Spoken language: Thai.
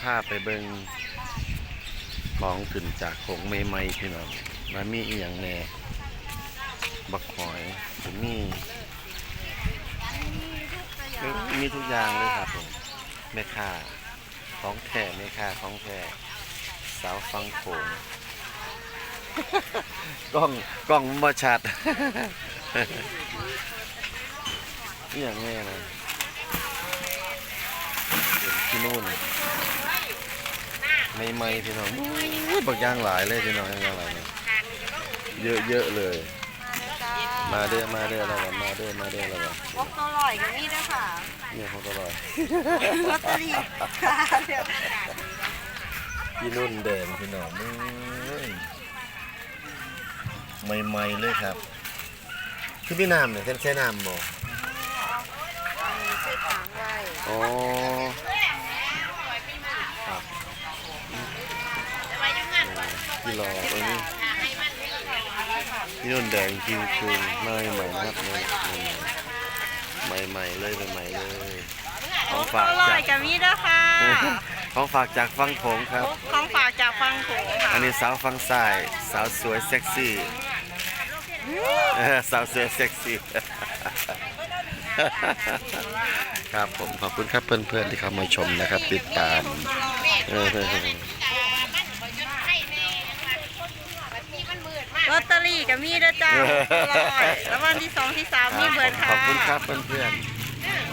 พาไปเบิ่งของขึ้นจากโขงใหม่ๆพี่น้องว่ามีอีหยังแหน่บักหอยจะมีมีทุกอย่างเลยครับผมแม่ค้าของแท้แม่ค้าของแท้สาวฟังโขงกล้องกล้องมันบ่ชัดอหย่างแน่นะที่ นู่นไม่ไม่ๆพี่น้องอุ้ยบักย่างหลายเลยพี่น้องย่างหลายเนี่ยเยอะเยอะๆเลย มาเด้อมาเด้อแล้วกันมาเด้อมาเด้อแล้วกันวอกตัวลอยกับนี่ด้วยค่ะเนี่ยเขาตลอดลอตเตอรี่ค่ะเดี๋ยวที่นู่นเดิมพี่น้องไม่ไม่ๆเลยครับที่พี่น้ำเนี่ยเส้นเส้นน้ำบ่อันนี้คือถังไว้อ๋อครับ ที่รอตรงนี้ที่นู่นแดงจริงคือไม่ใหม่นะครับไม่ใหม่ๆเลยใหม่ๆเลยของฝากตัวลอจายกกับนี่ด้วยค่ะของฝากจากฟังโขงครับของฝากจากฟังโขงค่ะอันนี้สาวฟังซ้ายสาวสวยเซ็กซี่เออสาวสวยเซ็กซี่ครับผมขอบคุณครับเพื่อนๆที่เข้ามาชมนะครับ ติดตามเออ ลอตเตอรี่ กับมีด้วยจ้าตัวลอยแล้ววันที่สองที่สามมีเบิร์ดค่ะ ขอบคุณครับเพื่อนๆ